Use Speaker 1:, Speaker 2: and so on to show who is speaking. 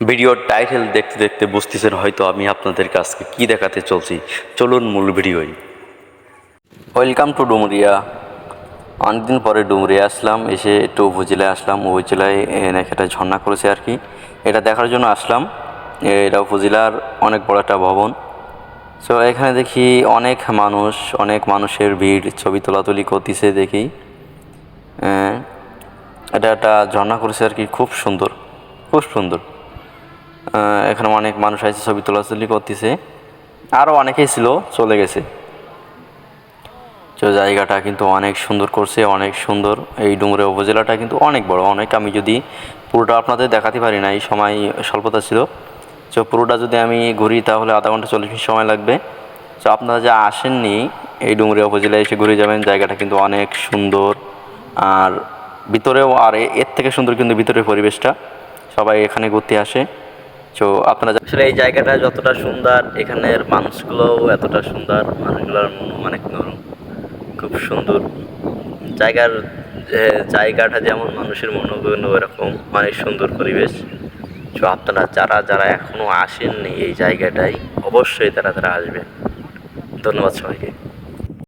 Speaker 1: ভিডিওর টাইটেল দেখতে দেখতে বুঝতেছেন হয়তো আমি আপনাদের কাছকে কি দেখাতে চলছি। চলুন মূল ভিডিওই। ওয়েলকাম টু ডুমরিয়া। অনেকদিন পরে ডুমরিয়া আসলাম এসে একটু উপজেলায় আসলাম। উপজেলায় এখানে একটা ঝর্ণা করেছে আর কি। এটা দেখার জন্য আসলাম। এটা উপজেলার অনেক বড় একটা ভবন। সো এখানে দেখি অনেক মানুষ অনেক মানুষের ভিড় ছবি তোলাতুলি করতেছে দেখি। আহ, এটা একটা ঝর্ণা করেছে আর কি খুব সুন্দর খুব সুন্দর। এখানে অনেক মানুষ আছে ছবি তোলাতুলি করতেছে। আরও অনেকেই ছিল, চলে গেছে। তো জায়গাটা কিন্তু অনেক সুন্দর করছে, অনেক সুন্দর। এই ডুমুরে উপজেলাটা কিন্তু অনেক বড়, অনেক। আমি যদি পুরোটা আপনাদের দেখাতে পারি না, এই সময় স্বল্পতা ছিল। তো পুরোটা যদি আমি ঘুরি, তাহলে আধা ঘণ্টা, চল্লিশ মিনিট সময় লাগবে। তো আপনারা যা আসেননি, এই ডুমুরিয়া উপজেলায় এসে ঘুরে যাবেন, জায়গাটা কিন্তু অনেক সুন্দর। আর ভিতরেও, আর এর থেকে সুন্দর কিন্তু ভিতরের পরিবেশটা। সবাই এখানে ঘুরতে আসে। তো আপনারা আসলে এই জায়গাটা যতটা সুন্দর, এখানের মানুষগুলোও এতটা সুন্দর, মানুষগুলোর মন অনেক নরম, খুব সুন্দর। জায়গার জায়গাটা যেমন মানুষের মনোগুণ এরকম অনেক সুন্দর পরিবেশ। তো আপনারা যারা যারা এখনও আসেননি এই জায়গাটায়, অবশ্যই তারা তারা আসবেন। ধন্যবাদ সবাইকে।